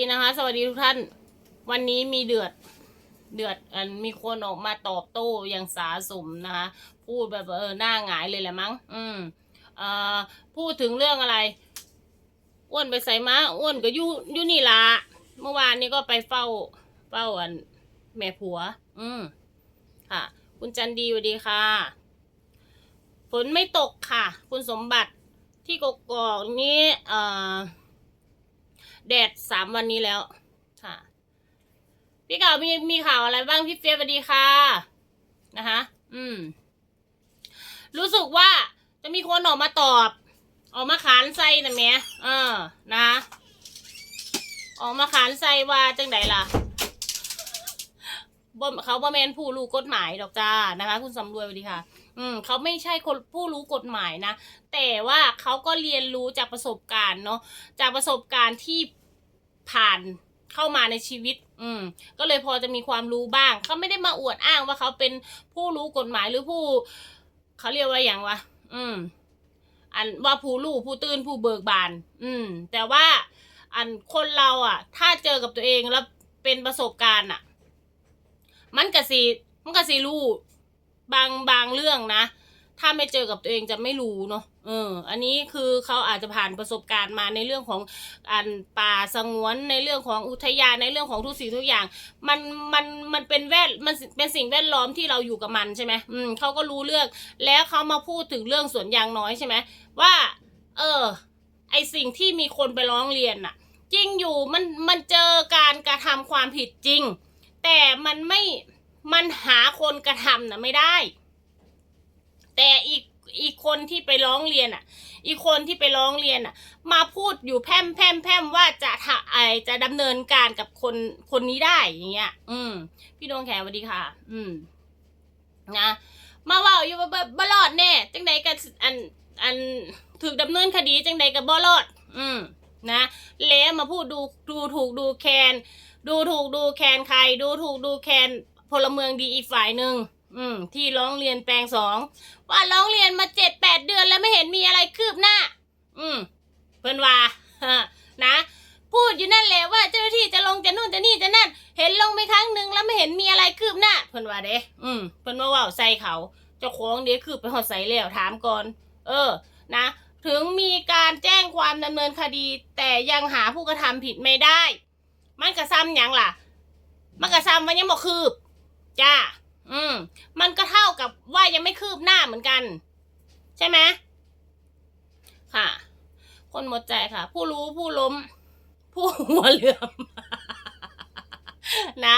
ดีนะคะสวัสดีทุกท่าน วันนี้มีเดือดเดือดอันมีคนออกมาตอบโต้อย่างสาสมนะคะพูดแบบเออหน้าหงายเลยแหละมั้ง อืมเอ่อพูดถึงเรื่องอะไรอ้วนไปใส่ม้าอ้วนก็ยู่ยู่นี่ละเมื่อวานนี้ก็ไปเฝ้าเฝ้าอันแม่ผัว อืมค่ะ คุณจันดีสวัสดีค่ะฝนไม่ตกค่ะ คุณสมบัติที่กกอกนี้ เอ่อ แดดสามวันนี้แล้วค่ะ พี่ข่าวมีมีข่าวอะไรบ้างพี่เฟียสวัสดีค่ะนะคะอืม รู้สึกว่าจะมีคนออกมาตอบ ออกมาขานไส้นะแม่เออนะคะออกมาขานไส้ว่าจังไดล่ะบ่เขาบ่แมนผู้รู้กฎหมายดอกจ้านะคะ คุณสำรวยสวัสดีค่ะ อืมเขาไม่ใช่คนผู้รู้กฎหมายนะ แต่ว่าเขาก็เรียนรู้จากประสบการณ์เนาะจากประสบการณ์ที่ ผ่านเข้ามาในชีวิต อืม ก็เลยพอจะมีความรู้บ้าง เขาไม่ได้มาอวดอ้างว่าเขาเป็นผู้รู้กฎหมายหรือผู้ เขาเรียกว่าอย่างวะ อืม อันว่าผู้รู้ผู้ตื่นผู้เบิกบาน อืม แต่ว่า อันคนเราอะ ถ้าเจอกับตัวเองแล้วเป็นประสบการณ์อะ มันกะสีมันกะสีรู้บางบางเรื่องนะ ถ้าไม่เจอกับตัวเองจะไม่รู้เนาะ เออ อันนี้คือเขาอาจจะผ่านประสบการณ์มาในเรื่องของอันป่าสงวนในเรื่องของอุทยานในเรื่องของทุกสิ่งทุกอย่าง มันมันมันเป็นแวดมันเป็นสิ่งแวดล้อมที่เราอยู่กับมันใช่ไหมอืมเขาก็รู้เรื่องแล้วเขามาพูดถึงเรื่องสวนยางน้อยใช่ไหมว่า เออ ไอสิ่งที่มีคนไปร้องเรียนน่ะ จริงอยู่มันมันเจอการกระทำความผิดจริง แต่มันไม่มันหาคนกระทำน่ะไม่ได้ แต่อีก อีกคนที่ไปร้องเรียนอะ อีกคนที่ไปร้องเรียนอะ มาพูดอยู่แพร่มแพร่มแพร่มว่าจะทะไอจะดำเนินการกับคนคนนี้ได้อย่างเงี้ย อืม พี่ดวงแขสวัสดีค่ะ อืม นะ มาว่าอยู่บ่บ่รอดแน่จังใดก็อันอันถูกดำเนินคดีจังใดก็บ่รอด อืม นะแล้วมาพูดดูดูถูกดูแคน ดูถูกดูแคนใคร ดูถูกดูแคนพลเมืองดีอีกฝ่ายหนึ่ง อืม ที่ร้องเรียนแปลงสองว่าร้องเรียนมาเจ็ดแปดเดือนแล้วไม่เห็นมีอะไรคืบหน้า อืม เพิ่นว่านะ พูดอยู่นั่นแหละว่าเจ้าหน้าที่จะลงจะนู่นจะนี่จะนั่น เห็นลงไปครั้งหนึ่งแล้วไม่เห็นมีอะไรคืบหน้า เพิ่นว่าเด้อืม เพิ่นว่าว่าใส่เขาเจ้าของเดี๋ยวคือไปหอดใส่แล้วถามก่อน เออ นะ ถึงมีการแจ้งความดำเนินคดี แต่ยังหาผู้กระทำผิดไม่ได้ มันกระซ้ำยังล่ะ มันกระซ้ำมันยังบอกคืบ จ้า อืม มันก็เท่ากับว่ายังไม่คืบหน้าเหมือนกัน ใช่ไหมค่ะ คนหมดใจค่ะ ผู้รู้ผู้ล้ม ผู้หัวเหลื่อมนะ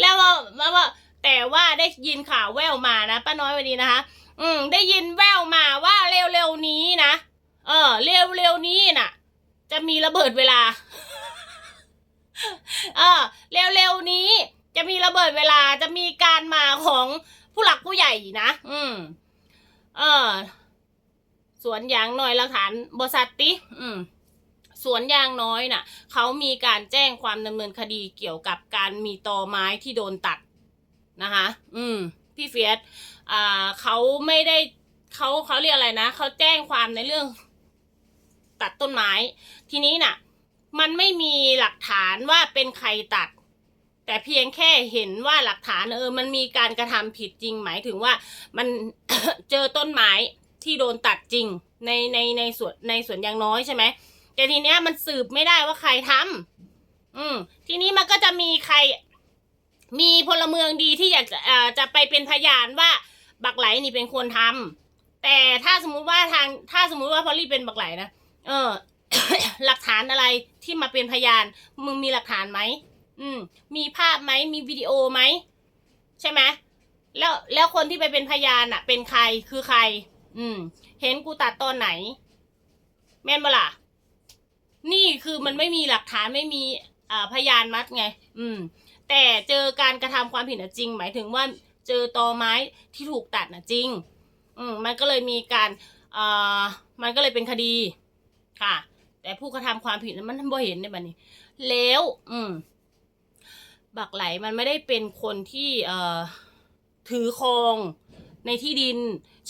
แล้วว่าว่าว่าแต่ว่าได้ยินข่าวแววมานะป้าน้อยวันนี้นะคะ อืม ได้ยินแววมาว่าเร็วๆนี้นะเออเร็วๆนี้น่ะ จะมีระเบิดเวลา เออเร็วๆนี้ จะมีระเบิดเวลาจะมีการมาของผู้หลักผู้ใหญ่นะ อืม เออสวนยางน้อยหลักฐานบริษัทติอืมสวนยางน้อยน่ะ เขามีการแจ้งความดำเนินคดีเกี่ยวกับการมีตอไม้ที่โดนตัดนะคะ อืม พี่เฟียสอ่าเขาไม่ได้เขาเขาเรียกอะไรนะเขาแจ้งความในเรื่อง ตัดต้นไม้ ทีนี้น่ะ มันไม่มีหลักฐานว่าเป็นใครตัด แต่เพียงแค่เห็นว่าหลักฐานเออมันมีการกระทำผิดจริงหมายถึงว่ามันเจอต้นไม้ที่โดนตัดจริงในในในสวนในสวนยางน้อยใช่ไหมแต่ทีเนี้ยมันสืบไม่ได้ว่าใครทำอืม ทีนี้มันก็จะมีใคร มีพลเมืองดีที่อยากจะจะไปเป็นพยานว่าบักไหลนี่เป็นคนทำแต่ถ้าสมมุติว่าทางถ้าสมมุติว่าพอลลี่เป็นบักไหลนะเออ หลักฐานอะไรที่มาเป็นพยาน มึงมีหลักฐานไหม อืม มีภาพไหมมีวิดีโอไหมใช่ไหมแล้วแล้วคนที่ไปเป็นพยานอะเป็นใครคือใคร อืม เห็นกูตัดตอนไหน แม่นบ่ล่ะ นี่คือมันไม่มีหลักฐานไม่มีอ่าพยานมัดไง อืม แต่เจอการกระทำความผิดน่ะจริง หมายถึงว่าเจอตอไม้ที่ถูกตัดน่ะจริง อืม มันก็เลยมีการอ่ามันก็เลยเป็นคดี ค่ะ แต่ผู้กระทำความผิดนั้นมันบ่เห็นในบัดนี้ แล้ว อืม บักไหลมันไม่ได้เป็นคนที่เอ่อถือครองในที่ดิน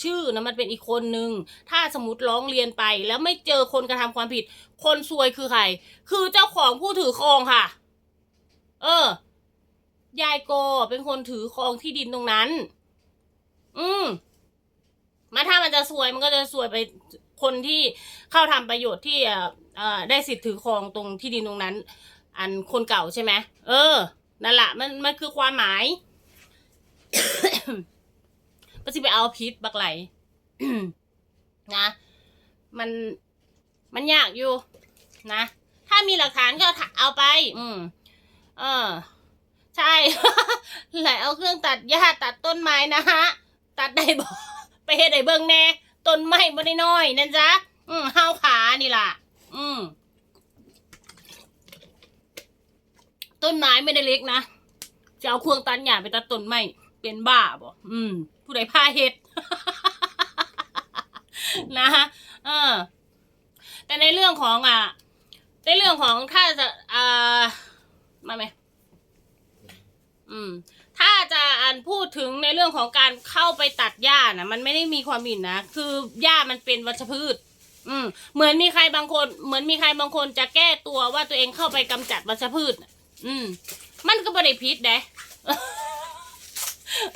ชื่อนะมันเป็นอีกคนนึง ถ้าสมมติร้องเรียนไป แล้วไม่เจอคนกระทำความผิด คนซวยคือใคร คือเจ้าของผู้ถือครองค่ะ เออ ยายโกเป็นคนถือครองที่ดินตรงนั้น อืมมาถ้ามันจะซวยมันก็จะซวยไปคนที่เข้าทำประโยชน์ที่เอ่อเอ่อได้สิทธิ์ถือครองตรงที่ดินตรงนั้น อันคนเก่าใช่ไหมเออ นั่นแหละมันมันคือความหมายก็สิไปเอาพิษบักไหลนะ มันมันยากอยู่ นะ ถ้ามีหลักฐานก็เอาไป อืม เออ ใช่ไหลเอาเครื่องตัดหญ้าตัดต้นไม้นะฮะ ตัดได้บ่ไปเฮ็ดได้เบิ่งแน่ต้นไม้บ่ได้น้อยนั่นจ้ะอืมห้าวขานี่ล่ะ อืม ต้นไม้ไม่ได้เล็กนะจะเอาเครื่องตัดหญ้าไปตัดต้นไม้เป็นบ้าบ่อืม ผู้ใดพาเฮ็ดนะฮะเออ แต่ในเรื่องของอะในเรื่องของถ้าจะอ่ามาไหมอืม ถ้าจะอันพูดถึงในเรื่องของการเข้าไปตัดหญ้านะมันไม่ได้มีความผิดนะคือหญ้ามันเป็นวัชพืช อืม เหมือนมีใครบางคน เหมือนมีใครบางคนจะแก้ตัวว่าตัวเองเข้าไปกำจัดวัชพืชนะ อืม มันก็ไม่ได้พิษเด้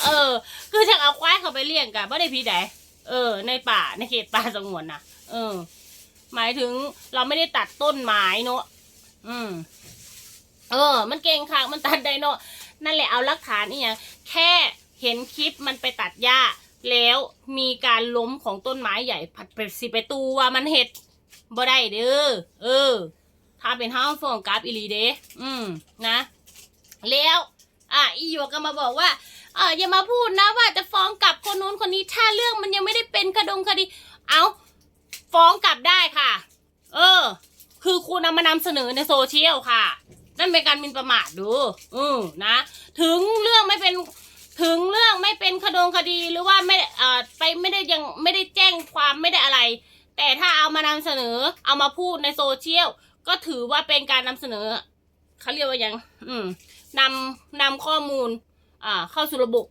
เออ คือถ้าเอาควายเขาไปเลี้ยงกันไม่ได้พิษเด้เออ ในป่าในเขตป่าสงวนนะเออ หมายถึงเราไม่ได้ตัดต้นไม้เนอะอืม เออ มันเก่งค่ะมันตัดได้เนอะนั่นแหละเอาหลักฐานนี่ยังแค่เห็นคลิปมันไปตัดหญ้า แล้วมีการล้มของต้นไม้ใหญ่ผัดไปสิไปตูว่ามันเห็ดบ่ได้เด้อเออ ถ้าเป็นห้างฟองกราฟอีหลีเด้อืมนะ แล้วอะอีหยวกก็มาบอกว่าเอออย่ามาพูดนะว่าจะฟ้องกลับคนนู้นคนนี้ถ้าเรื่องมันยังไม่ได้เป็นคดงคดี เอาฟ้องกลับได้ค่ะ เออ คือคุณนำมานำเสนอในโซเชียลค่ะ นั่นเป็นการมินประมาทดูอืมนะ ถึงเรื่องไม่เป็นถึงเรื่องไม่เป็นคดงคดีหรือว่าไม่เอ่อไปไม่ได้ยังไม่ได้แจ้งความไม่ได้อะไร แต่ถ้าเอามานำเสนอเอามาพูดในโซเชียล ก็ถือว่าเป็นการนำเสนอเขาเรียกว่ายังอืมนำนำข้อมูล อ่า เข้าสู่ระบบ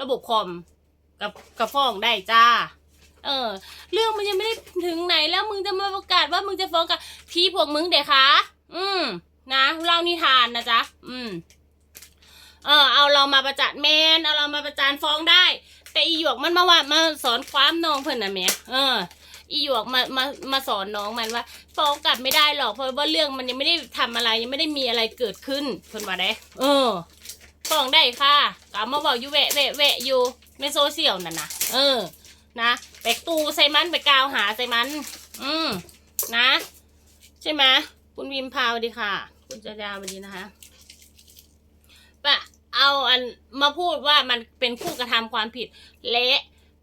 ระบบคอมกับกับฟ้องได้จ้า เออ เรื่องมันยังไม่ได้ถึงไหนแล้วมึงจะมาประกาศว่ามึงจะฟ้องกับพี่พวกมึงเด็กคะอืม นะเล่านิทานนะจ๊ะ อืม เออ เอาเรามาประจานแมนเอาเรามาประจานฟ้องได้ แต่อีหยวกมันมาว่ามาสอนความนองเพิ่อนนะแม่เออ อีหยวกมามามาสอนน้องมันว่าฟ้องกลับไม่ได้หรอกเพราะว่าเรื่องมันยังไม่ได้ทำอะไรยังไม่ได้มีอะไรเกิดขึ้นเพิ่นว่าได้เออฟ้องได้ค่ะกลับมาบอกอยู่แวะแวะแวะอยู่ในโซเชียลนั่นนะเออ นะไปตูใส่มันไปกล่าวหาใส่มัน อืมนะ ใช่ไหมคุณวิมพาวดีค่ะ คุณจดาวัสดีนะคะปะเอาอันมาพูดว่ามันเป็นผู้กระทำความผิด และ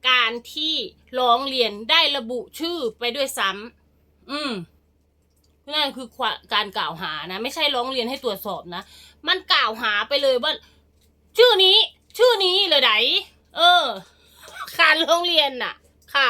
การที่ร้องเรียนได้ระบุชื่อไปด้วยซ้ำอืมนั่นคือการกล่าวหานะ ไม่ใช่ร้องเรียนให้ตรวจสอบนะ มันกล่าวหาไปเลยว่า ชื่อนี้ ชื่อนี้เลยไดเออ การร้องเรียนน่ะ ค่ะ